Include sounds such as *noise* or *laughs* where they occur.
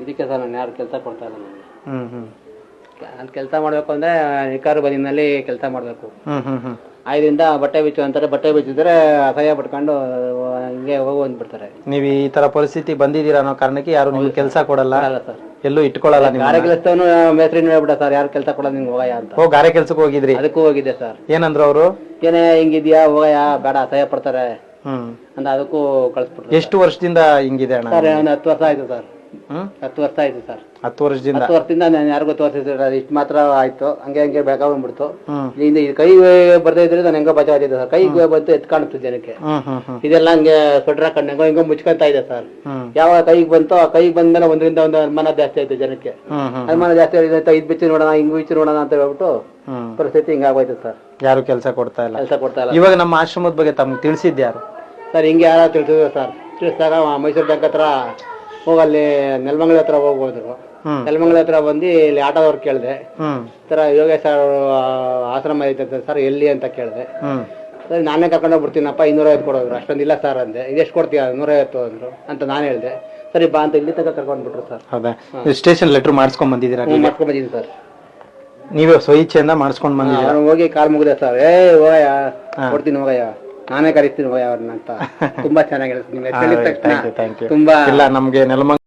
ಇದಕ್ಕೆ ಸರ್ ನಾನು ಯಾರು ಕೆಲಸ ಕೊಡ್ತಾ ಇಲ್ಲ ನನಗೆ. ಹ್ಮ್ ಹ್ಮ್. ನಾನು ಕೆಲಸ ಮಾಡಬೇಕು ಅಂದ್ರೆ ನಿಕಾರು ಬದಿನಲ್ಲಿ ಕೆಲಸ ಮಾಡಬೇಕು. ಹ್ಮ್ ಹ್ಮ್ ಹ್ಮ್. ಐದರಿಂದ ಬಟ್ಟೆ ಬಿಚ್ಚು ಅಂತಾರೆ ಬಟ್ಟೆ ಬಿಚ್ಚಿದ್ರೆ ಅಸಹ್ಯ ಪಟ್ಕೊಂಡು ಹಿಂಗೆ ಹೋಗು ಅಂದ್ಬಿಡ್ತಾರೆ. ನೀವು ಈ ತರ ಪರಿಸ್ಥಿತಿ ಬಂದಿದ್ದೀರಾ ಅನ್ನೋ ಕಾರಣಕ್ಕೆ ಯಾರು ನಿಮ್ಗೆ ಕೆಲಸ ಕೊಡಲ್ಲ? ಅಲ್ಲ ಸರ್. ಎಲ್ಲೂ ಇಟ್ಕೊಳ್ಳಲ್ಲ ನೀವು ಗಾರೆ ಕೆಲಸವನ್ನು ಮೇಸ್ತ್ರಿನ ಹೇಳ್ಬಿಡ ಸರ್ ಯಾರು ಕೆಲಸ ಕೊಡೋದು ನಿಂಗೆ ಹೋಗಯ್ಯ ಅಂತ. ಓ ಗಾರೆ ಕೆಲ್ಸಕ್ಕೆ ಹೋಗಿದ್ರಿ? ಅದಕ್ಕೂ ಹೋಗಿದ್ದೆ ಸರ್. ಏನಂದ್ರು ಅವರು? ಏನೇ ಹಿಂಗಿದ್ಯಾ ಹೋಗಯ್ಯ ಬೇಡ ಅಸಹ್ಯ ಪಡ್ತಾರೆ. ಹ್ಮ್. ಅಂತ ಅದಕ್ಕೂ ಕಳಿಸ್ಬಿಟ್ರು ಎಷ್ಟು ವರ್ಷದಿಂದ ಹಿಂಗಿದೆ ಅಣ್ಣ ಸರ್ ಒಂದು ಹತ್ತು ವರ್ಷ ಆಯ್ತು ಸರ್. ಹತ್ತು ವರ್ಷ ಆಯ್ತು ಸರ್. ಹತ್ತು ವರ್ಷದಿಂದ. ಹತ್ತು ವರ್ಷದಿಂದ ನಾನು ಯಾರಿಗೂ ತೋರಿಸಿದ್ರೆ ಇಷ್ಟು ಮಾತ್ರ ಆಯ್ತು. ಹಂಗೆ ಹಂಗೆ ಬೇಕಾಗ್ಬಿಡ್ತು ಬಂದ್ಬಿಡ್ತು. ಇದು ಕೈ ಬರ್ತಾ ಇದ್ರೆ ನಾನು ಹೆಂಗೋ ಬಚಾವ್ ಆಯ್ತಿದ್ದೆ ಸರ್. ಕೈ ಬಂತು ಎತ್ ಕಾಣಿಸ್ತು ಜನಕ್ಕೆ. ಇದೆಲ್ಲ ಹಂಗೆ ಸ್ವೆಟರ್ ಹಾಕೊಂಡು ಹೆಂಗೋ ಹಿಂಗೋ ಮುಚ್ಕೊಂತ ಇದೆ ಸರ್. ಯಾವ ಯಾವಾಗ ಕೈಗೆ ಬಂತೋ ಆ ಕೈಗೆ ಬಂದ್ಮೇಲೆ ಒಂದರಿಂದ ಒಂದು ಅನುಮಾನ ಜಾಸ್ತಿ ಆಯ್ತು ಜನಕ್ಕೆ. ಅನುಮಾನ ಜಾಸ್ತಿ ಆಯ್ತು ಇದು ಬಿಚ್ಚಿ ನೋಡೋಣ ಹಿಂಗ್ ಬಿಚ್ಚಿ ನೋಡೋಣ ಅಂತ ಹೇಳ್ಬಿಟ್ಟು ಪರಿಸ್ಥಿತಿ ಹಿಂಗಾಗೋಯ್ತು ಸರ್. ಯಾರು ಕೆಲಸ ಕೊಡ್ತಾ ಇಲ್ಲ. ಕೆಲಸ ಕೊಡ್ತಾ ಇಲ್ಲ. ಇವಾಗ ನಮ್ಮ ಆಶ್ರಮದ ಬಗ್ಗೆ ತಮ್ಗೆ ತಿಳಿಸಿದ್ಯಾರು ಸರ್ ಹಿಂಗೆ ಯಾರು ತಿಳಿಸಿದ್ರು ಸರ್. ತಿಳಿಸಿದಾಗ ಮೈಸೂರು ಬ್ಯಾಂಕ್ ಹತ್ರ ಹೋಗಲ್ಲಿ ನೆಲಮಂಗಲ ಹತ್ರ ಹೋಗೋದ್ರು ಹೋದ್ರು ನೆಲಮಂಗಲ ಹತ್ರ ಬಂದು ಇಲ್ಲಿ ಆಟೋದವ್ರು ಕೇಳಿದೆ. ಥರ ಯೋಗೇಶ್ ಸರ್ ಆಶ್ರಮ ಐತೆ ಸರ್ ಎಲ್ಲಿ ಅಂತ ಕೇಳಿದೆ. ಸರಿ ನಾನೇ ಕರ್ಕೊಂಡು ಬಿಡ್ತೀನಪ್ಪ ಇನ್ನೂರೈವತ್ತು ಕೊಡೋದ್ರು. ಅಷ್ಟೊಂದು ಇಲ್ಲ ಸರ್ ಅಂದೆ. ಇದೆಷ್ಟು ಕೊಡ್ತೀಯ? ನೂರೈವತ್ತು ಅಂದ್ರು ಅಂತ ನಾನು ಹೇಳಿದೆ. ಸರಿ ಬಾ ಅಂತ ಇಲ್ಲಿ ತನಕ ಕರ್ಕೊಂಡ್ಬಿಟ್ರು ಸರ್. ಹೌದಾ? ಸ್ಟೇಷನ್ ಲೆಟರ್ ಮಾಡಿಸ್ಕೊಂಡ್ ಬಂದಿದ್ದೀರಾ ಮಾಡ್ಕೊಂಡ್ ಬಂದಿದ್ದೀನಿ ಸರ್. ನೀವೇ ಸ್ವಇಚ್ಛೆಯಿಂದ ಮಾಡಿಸ್ಕೊಂಡ್ ಬಂದಿದ್ದೀರಾ? ಹೋಗಿ ಕಾಲ್ ಮುಗಿದೆ ಸರ್. ಏ ಹೋಗಯ್ಯ. ಕೊಡ್ತೀನಿ ಹೋಗಯ್ಯ. ನಾನೇ ಕರಿತೀನಿ ಅವ್ರನ್ನ ಅಂತ. *laughs* ತುಂಬಾ ಚೆನ್ನಾಗಿ ಹೇಳ್ತೀನಿ ನೀವು ಹೇಳಿದ ತಕ್ಷಣ ತುಂಬಾ ಇಲ್ಲ ನಮ್ಗೆ ನೆಲಮಂಗ